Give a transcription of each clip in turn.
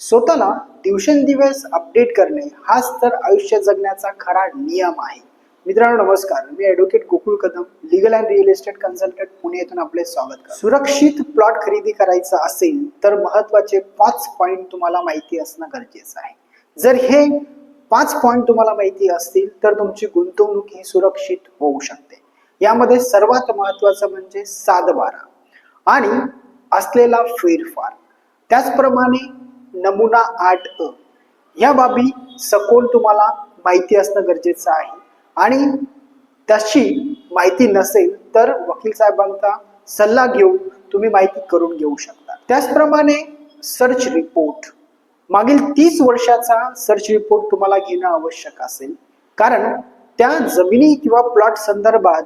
स्वतःला दिवसेंदिवस अपडेट करणे हाच तर आयुष्य जगण्याचा खरा नियम आहे. मित्रांनो नमस्कार. मी advocate Gokul Kadam legal and real estate consultant Pune येथून आपले स्वागत सुरक्षित प्लॉट खरेदी करायचा असेल तर महत्त्वाचे पाच पॉईंट तुम्हाला माहिती असणं गरजेचं आहे. जर हे पाच पॉईंट तुम्हाला माहिती असतील तर तुमची गुंतवणूक ही सुरक्षित होऊ शकते. यामध्ये सर्वात महत्वाचं म्हणजे सातबारा आणि असलेला फेरफार. त्याचप्रमाणे नमुना आठ अ. या बाबी सखोल तुम्हाला माहिती असणं गरजेचं आहे. आणि तशी माहिती नसेल तर वकील साहेबांचा सल्ला घेऊन तुम्ही माहिती करून घेऊ शकता. त्याचप्रमाणे सर्च रिपोर्ट मागील तीस वर्षाचा सर्च रिपोर्ट तुम्हाला घेणं आवश्यक असेल. कारण त्या जमिनी किंवा प्लॉट संदर्भात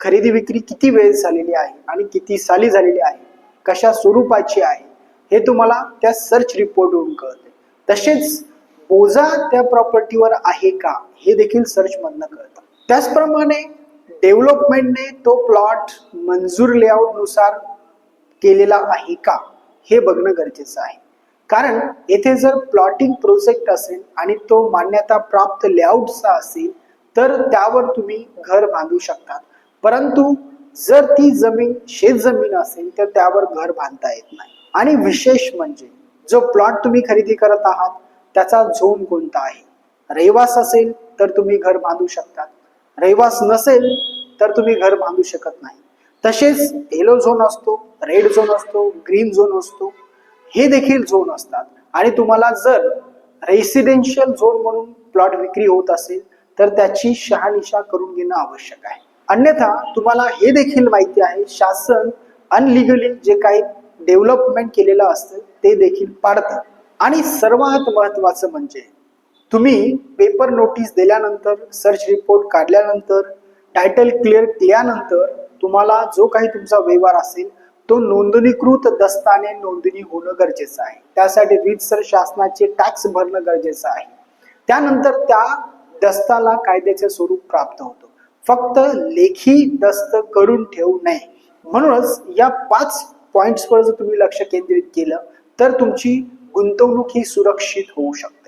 खरेदी विक्री किती वेळ झालेली आहे आणि किती साली झालेली आहे? कशा स्वरूपाची आहे? हे तुम्हाला त्या सर्च रिपोर्टवरून कळते. तसेच बोजा त्या प्रॉपर्टीवर आहे का हे देखील सर्च मधनं कळतं. त्याचप्रमाणे डेव्हलपमेंटने तो प्लॉट मंजूर लेआउटनुसार केलेला आहे का हे बघणं गरजेचं आहे. कारण येथे जर प्लॉटिंग प्रोजेक्ट असेल आणि तो मान्यता प्राप्त लेआउटचा असेल तर त्यावर तुम्ही घर बांधू शकता. परंतु जर ती जमीन शेत जमीन असेल तर त्यावर घर बांधता येत नाही. आणि विशेष म्हणजे जो प्लॉट तुम्ही खरेदी करत आहात त्याचा झोन कोणता आहे? रहिवास असेल तर तुम्ही घर बांधू शकता रहिवास नसेल तर तुम्ही घर बांधू शकत नाही. तसेच येलो झोन असतो रेड झोन असतो ग्रीन झोन असतो. हे देखील झोन असतात. आणि तुम्हाला जर रेसिडेन्शियल झोन म्हणून प्लॉट विक्री होत असेल तर त्याची शहानिशा करून घेणं आवश्यक आहे. अन्यथा तुम्हाला हे देखील माहिती आहे शासन अनलिगली जे काही डेव्हलपमेंट केलेलं असतं ते देखील पाडतं आणि सर्वात महत्वाचं म्हणजे तुम्ही पेपर नोटीस दिल्यानंतर सर्च रिपोर्ट काढल्यानंतर टायटल क्लिअर केल्यानंतर तुम्हाला जो काही तुमचा व्यवहार असेल तो नोंदणीकृत दस्ताने नोंदणी होणं गरजेचं आहे. त्यासाठी रीतसर शासनाचे टॅक्स भरणं गरजेचं आहे. त्यानंतर त्या दस्ताला कायद्याचे स्वरूप प्राप्त होतं. फक्त लेखी दस्त करून ठेवू नये. म्हणूनच या पाच पॉइंट्सवर जर तुम्ही लक्ष केंद्रित केलं तर तुमची गुंतवणूक ही सुरक्षित होऊ शकते.